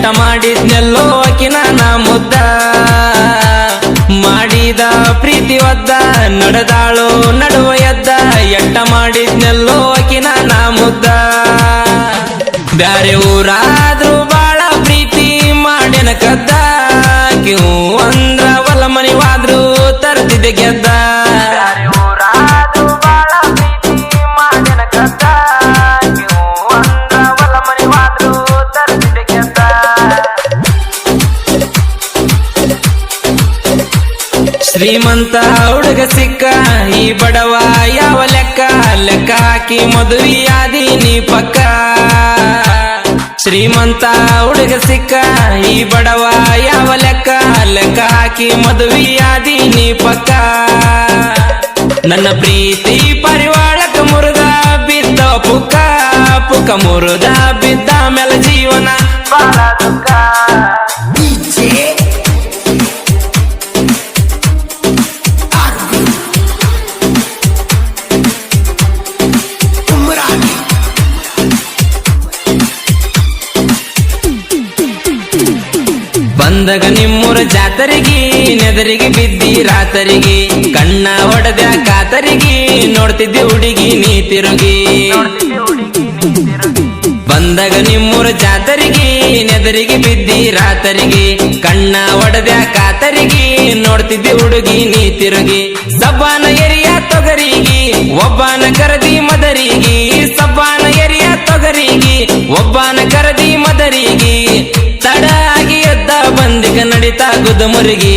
ಎಟ್ಟ ಮಾಡಿದ್ನೆಲ್ಲೋ ಆಕಿನ ನಾ ಮುದ್ದ. ಮಾಡಿದ ಪ್ರೀತಿ ಒದ್ದ, ನಡೆದಾಳು ನಡುವ ಎದ್ದ. ಎಟ್ಟ ಮಾಡಿದ್ನೆಲ್ಲೋ ಆಕಿನ ನಾ ಮುದ್ದ. ಬ್ಯಾರೆ ಊರಾದ್ರೂ ಬಾಳ ಪ್ರೀತಿ ಮಾಡ್ಯನ ಕದ್ದ. ಅಂದ್ರ ಹೊಲ ಮನಿವಾದ್ರೂ ತರ್ತಿದ್ದೆ ಗೆದ್ದ. ಶ್ರೀಮಂತ ಹುಡುಗ ಸಿಕ್ಕ ಈ ಬಡವ ಯಾವ ಲೆಕ್ಕ? ಲೆಕ್ಕ ಹಾಕಿ ಮದುವೆಯಾದಿ ನೀ ಪಕ್ಕ. ಶ್ರೀಮಂತ ಹುಡುಗ ಸಿಕ್ಕ ಈ ಬಡವ ಯಾವ ಲೆಕ್ಕ? ಲೆಕ್ಕ ಹಾಕಿ ಮದುವೆಯಾದಿ ನೀ ಪಕ್ಕ. ನನ್ನ ಪ್ರೀತಿ ಪರಿವಾರಕ ಮುರುದ ಬಿದ್ದ ಪುಕ್ಕ. ಪುಕ್ಕ ಮುರುದ ಬಿದ್ದ ಮೇಲೆ ಜೀವನ ಬಹಳ ದುಃಖ. ಬಂದಾಗ ನಿಮ್ಮೂರ ಜಾತರಿಗೆ, ನೆದರಿಗೆ ಬಿದ್ದಿ ರಾತರಿಗೆ, ಕಣ್ಣ ಹೊಡೆದ ಕಾತರಿಗೆ, ನೋಡ್ತಿದ್ದೆ ಹುಡುಗಿ ನೀ ತಿರುಗಿ ಬಂದಾಗ ನಿಮ್ಮೂರ ಜಾತರಿಗೆ, ನೆದರಿಗೆ ಬಿದ್ದಿ ರಾತರಿಗೆ, ಕಣ್ಣ ಹೊಡೆದ ಕಾತರಿಗೆ, ನೋಡ್ತಿದ್ದೆ ಹುಡುಗಿ ನೀ ತಿರುಗಿ ಸಬ್ಬಾನ ಎರಿಯ ತೊಗರಿಗೆ, ಒಬ್ಬನ ಕರದಿ ಮದರಿಗೆ, ಸಬ್ಬಾನ ಎರಿಯ ತೊಗರಿಗೆ, ಒಬ್ಬನ ಕರದಿ ಮದರಿಗೆ. ಗುದ ಮುರುಗಿ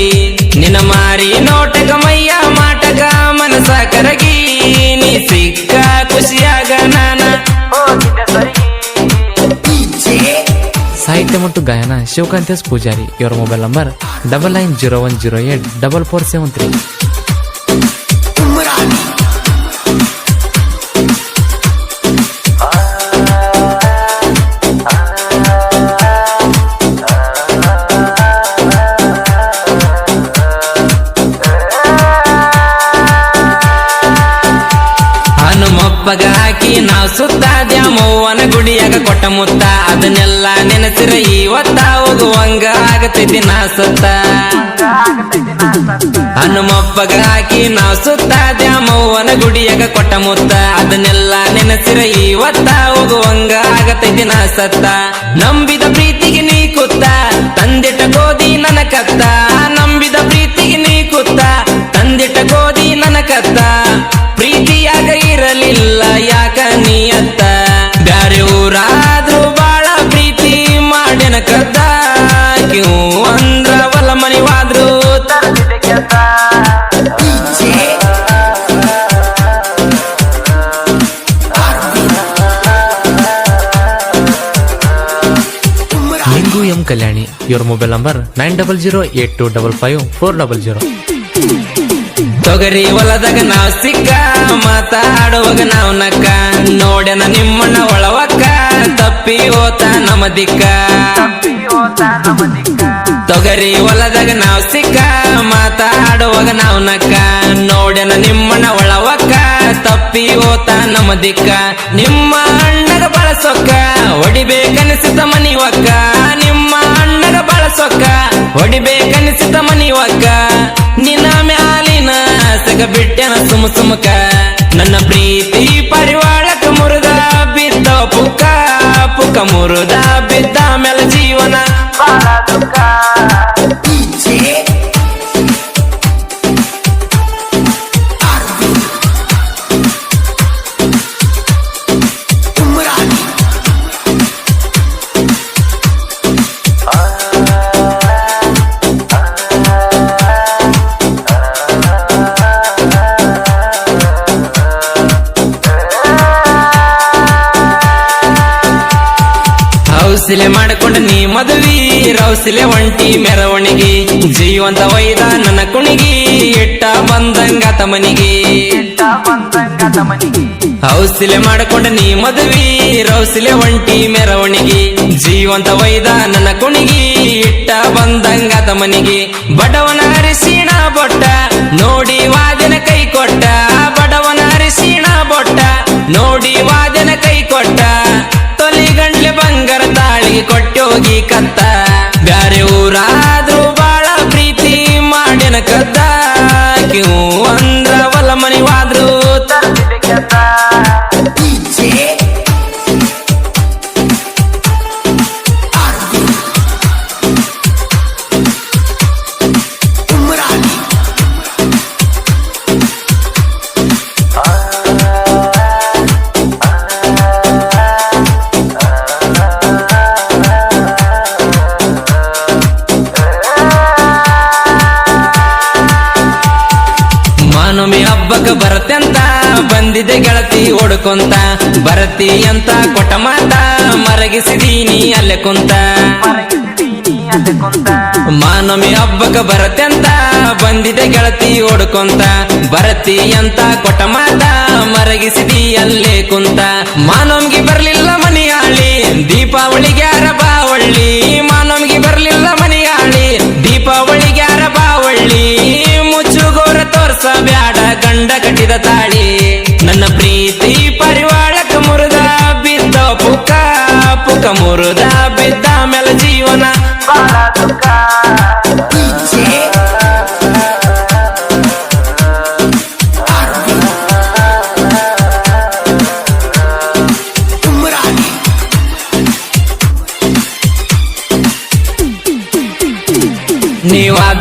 ನಿನ್ನ ಮಾರಿ ನೋಟಗ ಮಯ್ಯ ಮಾಟಗ ಮನಸ ಕರಗಿ ನೀ ಸಿಕ್ಕ ಖುಷಿಯಾಗ ನಾನ ಸಾಹಿತ್ಯ ಮತ್ತು ಗಾಯನ ಶಿವಕಾಂತೇಶ್ ಪೂಜಾರಿ ಇವರ mobile number double nine zero one zero eight double four seven three ದ್ಯಾಮವ್ವನ ಗುಡಿಯಾಗ ಕೊಟ್ಟ ಮುತ್ತ. ಅದನ್ನೆಲ್ಲ ನೆನೆಸಿರ ಇವತ್ತ ಹೋಗುವಂಗ ಆಗತೈತಿ ನಾ ಸತ್ತ. ಹನುಮಪ್ಪಗ ಹಾಕಿ ನಾವು ಸುತ್ತ. ದ್ಯಾಮವ್ವನ ಗುಡಿಯಾಗ ಕೊಟ್ಟ ಮುತ್ತ. ಅದನ್ನೆಲ್ಲ ನೆನೆಸಿರ ಇವತ್ತ ಹೋಗುವಂಗ ಆಗತೈತಿ ನಾ ಸತ್ತ. ನಂಬಿದ ಎಂ ಕಲ್ಯಾಣಿ ಇವರ mobile number nine double zero eight two double five four double zero ತೊಗರಿ ಹೊಲದಾಗ ನಾವ್ ಸಿಕ್ಕ ಮಾತಾಡುವಾಗ ನಾವ್ ನಕ್ಕ. ನೋಡ್ಯನ ನಿಮ್ಮಣ್ಣ ಒಳವಕ್ಕ, ತಪ್ಪಿ ಹೋತ ನಮ್ಮ ದಿಕ್ಕ. ತೊಗರಿ ಹೊಲದಾಗ ನಾವ್ ಸಿಕ್ಕ ಮಾತಾಡುವಾಗ ನಾವ್ ನಕ್ಕ. ನೋಡ್ಯನ ನಿಮ್ಮಣ್ಣ ಒಳವಕ್ಕ, ತಪ್ಪಿ ಹೋತ ನಮ್ಮ ದಿಕ್ಕ. ನಿಮ್ಮ ಅಣ್ಣಗ ಬಳಸೊಕ್ಕ ಹೊಡಿಬೇಕನಿಸಿದ ಮನಿ ಒಕ್ಕ ಬಳಸೊಕ್ಕ ಹೊಡಿಬೇಕನಿಸಿದ ಮನಿ ಒಕ್ಕ ನಿನ್ನ ಮ್ಯಾಲಿನ ಸಗ ಬಿಟ್ಟೆನ ಸುಮ ಸುಮಕ. ನನ್ನ ಪ್ರೀತಿ ಪರಿವಾಳಕ ಮುರುದ, ಬಿದ್ದ ಪುಕ್ಕ ಪುಕ್ಕ ಮುರುದ, ಬಿದ್ದ ಮೇಲೆ ಜೀವನ ಬಾಳ ದುಃಖ. ಹೌಸಿಲೆ ಮಾಡಿಕೊಂಡ ನೀ ಮದುವಿ, ರೌಸಿಲೆ ಒಂಟಿ ಮೆರವಣಿಗೆ. ಜೀವಂತ ವೈದ ನನ್ನ ಕುಣಿಗಿ ಇಟ್ಟ ಬಂದಂಗ ತಮನಿಗೆ. ಹೌಸಿಲೆ ಮಾಡ್ಕೊಂಡ ನೀ ಮದುವಿ, ರೌಸಿಲೆ ಒಂಟಿ ಮೆರವಣಿಗೆ. ಜೀವಂತ ವೈದ ನನ್ನ ಕುಣಿಗಿ ಇಟ್ಟ ಬಂದಂಗ ತಮನಿಗೆ. ಬಡವನ ಅರಿಶಿಣ ಬೊಟ್ಟ, ನೋಡಿ ವಾದನ ಕೈ ಕೊಟ್ಟ. ಬಡವನ ಅರಿಶಿಣ ಬೊಟ್ಟ, ನೋಡಿ ವಾದನ ಕೈ ಕೊಟ್ಟ. ಬರತ್ತೆಂತ? ಬಂದಿದೆ ಗೆಳತಿ ಓಡ್ಕೊಂತ. ಬರತಿ ಅಂತ ಕೊಟ್ಟ ಮಾತ. ಮರಗಿಸಿದೀನಿ ಅಲ್ಲೇ ಕುಂತ. ಮಾನಮಿ ಹಬ್ಬಕ್ಕ ಬರತ್ತೆಂತ? ಬಂದಿದೆ ಗೆಳತಿ ಓಡ್ಕೊಂತ. ಬರತಿ ಅಂತ ಕೊಟ್ಟ ಮಾತ. ಮರಗಿಸಿದಿ ಅಲ್ಲೇ ಕುಂತ. ಮಾನಮ್ಗೆ ಬರ್ಲಿಲ್ಲ ಮನಿಯಾಳಿ. ದೀಪಾವಳಿಗೆ ಯಾರ ಬಾವಳ್ಳಿ? ಮಾನಮ್ಗೆ ಬರ್ಲಿಲ್ಲ ಮನಿಯಾಳಿ. ದೀಪಾವಳಿಗೆ ಯಾರ ಬಾವಳ್ಳಿ? ಮುಚ್ಚುಗೋರ ತೋರ್ಸ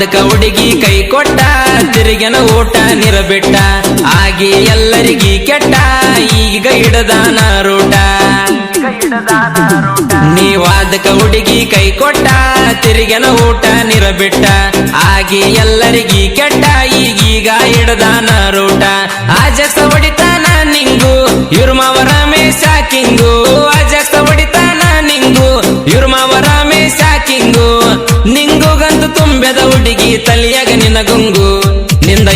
ನೀವಾದಕ ಹುಡುಗಿ ಕೈ ಕೊಟ್ಟ ತಿರುಗಿನ ಊಟ ನಿರಬಿಟ್ಟ, ಆಗಿ ಎಲ್ಲರಿಗಿ ಕೆಟ್ಟ ಈಗ ಹಿಡದಾನ ರೂಟ. ನೀವಾದಕ ಹುಡುಗಿ ಕೈ ಕೊಟ್ಟ ತಿರುಗಿನ ಊಟ ನಿರಬಿಟ್ಟ, ಆಗಿ ಎಲ್ಲರಿಗಿ ಕೆಟ್ಟ, ಈಗೀಗ ಹಿಡದಾನ ರೂಟ. ಆಜಸ ಹೊಡಿತಾನ ನಿಂಗು ಇರುಮವರ ಮೇಷ ಕಿಂಗು. ಆಜಸ ಹೊಡಿತಾನ ನಿಂಗು ಹುಡುಗಿ ತಲಿಯಾಗ ನಿನ್ನ ಗುಂಗು ನಿಂದ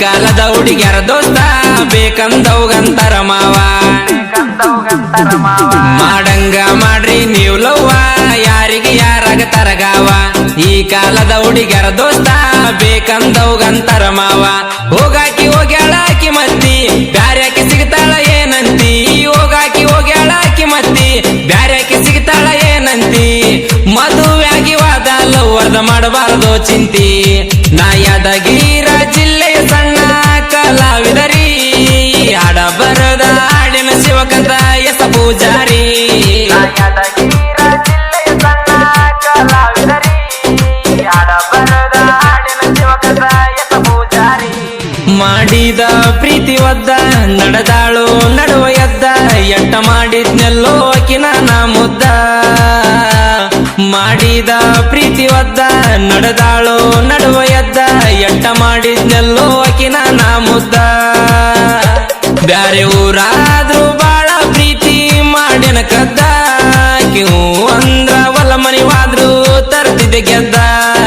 ಕಾಲದ ಹುಡುಗ್ಯಾರ ದೋಸ್ತ, ಬೇಕಂದವ್ಗಂತರ ಮಾವ. ಮಾಡಂಗ ಮಾಡ್ರಿ ನೀವು ಲವ್ವ, ಯಾರಿಗೆ ಯಾರಾಗ ತರಗಾವ. ಈ ಕಾಲದ ಹುಡುಗ್ಯಾರ ದೋಸ್ತ, ಬೇಕಂದವ್ಗಂತರ ಮಾವ. ಹೋಗಾಕಿ ಹೋಗ್ಯಾಳಾಕಿ ಮತ್ತಿ ಬ್ಯಾರ್ಯಾಕಿ ಸಿಗ್ತಾಳ ಏನಂತಿ. ಹೋಗಾಕಿ ಹೋಗ್ಯಾಳಾಕಿ ಮತ್ತಿ ಬ್ಯಾರ್ಯಾಕಿ ಸಿಗ್ತಾಳ ಏನಂತಿ. ಮದುವೆಯಾಗಿ ವಾದ ಲವ್ವರ್ದ ಮಾಡಬಾರದು ಚಿಂತಿ. ನಾ ಯಾದಗಿರ ಪೂಜಾರಿ. ಮಾಡಿದ ಪ್ರೀತಿ ಒದ್ದ, ನಡೆದಾಳು ನಡುವ ಎದ್ದ, ಎಟ್ಟ ಮಾಡಿದ್ನೆಲ್ಲೋ ಅಕಿನ ನಾ ಮುದ್ದ ಮಾಡಿದ ಪ್ರೀತಿ ಒದ್ದ, ನಡೆದಾಳು ನಡುವ ಎದ್ದ, ಎಟ್ಟ ಮಾಡಿದ್ನೆಲ್ಲೋ Get than